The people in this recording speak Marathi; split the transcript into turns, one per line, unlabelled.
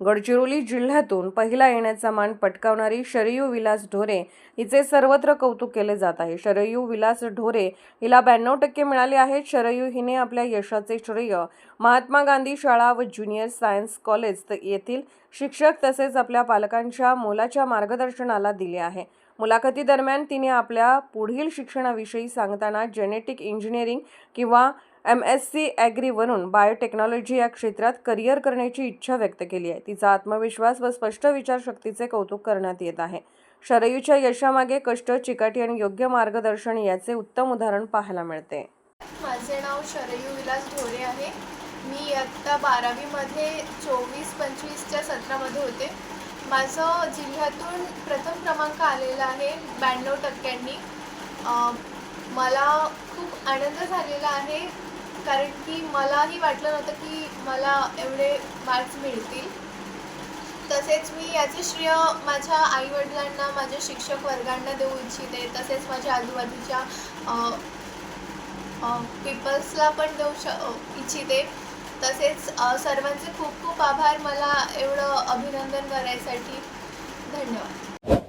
गडचिरोली जिल्ह्यातून पहिला येण्याचा मान पटकावणारी शरयू विलास ढोरे हिचे सर्वत्र कौतुक केले जात आहे. शरयू विलास ढोरे हिला ब्याण्णव टक्के मिळाले आहेत. शरयू हिने आपल्या यशाचे श्रेय महात्मा गांधी शाळा व ज्युनियर सायन्स कॉलेज येथील शिक्षक तसेच आपल्या पालकांच्या मोलाच्या मार्गदर्शनाला दिले आहे. मुलाखतीदरम्यान तिने आपल्या पुढील शिक्षणाविषयी सांगताना जेनेटिक इंजिनिअरिंग किंवा एम एस सी ॲग्रीवरून बायोटेक्नॉलॉजी या क्षेत्रात करिअर करण्याची इच्छा व्यक्त केली आहे. तिचा आत्मविश्वास व स्पष्ट विचारशक्तीचे कौतुक करण्यात येत आहे. शरयूच्या यशामागे कष्ट चिकाटी आणि योग्य मार्गदर्शन याचे उत्तम उदाहरण पाहायला मिळते.
माझे नाव शरयू विलास ढोरे आहे. मी आत्ता बारावीमध्ये चोवीस पंचवीसच्या सत्रामध्ये होते. माझं जिल्ह्यातून प्रथम क्रमांक आलेला आहे ब्याण्णव टक्क्यांनी. मला खूप आनंद झालेला आहे. कारण की मलाही वाटलं नव्हतं की मला एवढे मार्क्स मिळतील. तसेच मी याचे श्रेय माझ्या आईवडिलांना माझ्या शिक्षक वर्गांना देऊ इच्छिते. तसेच माझ्या आजूबाजूच्या पीपल्सला पण देऊ श इच्छिते. तसेच सर्वांचे खूप खूप आभार. मला एवढं अभिनंदन करायसाठी. धन्यवाद.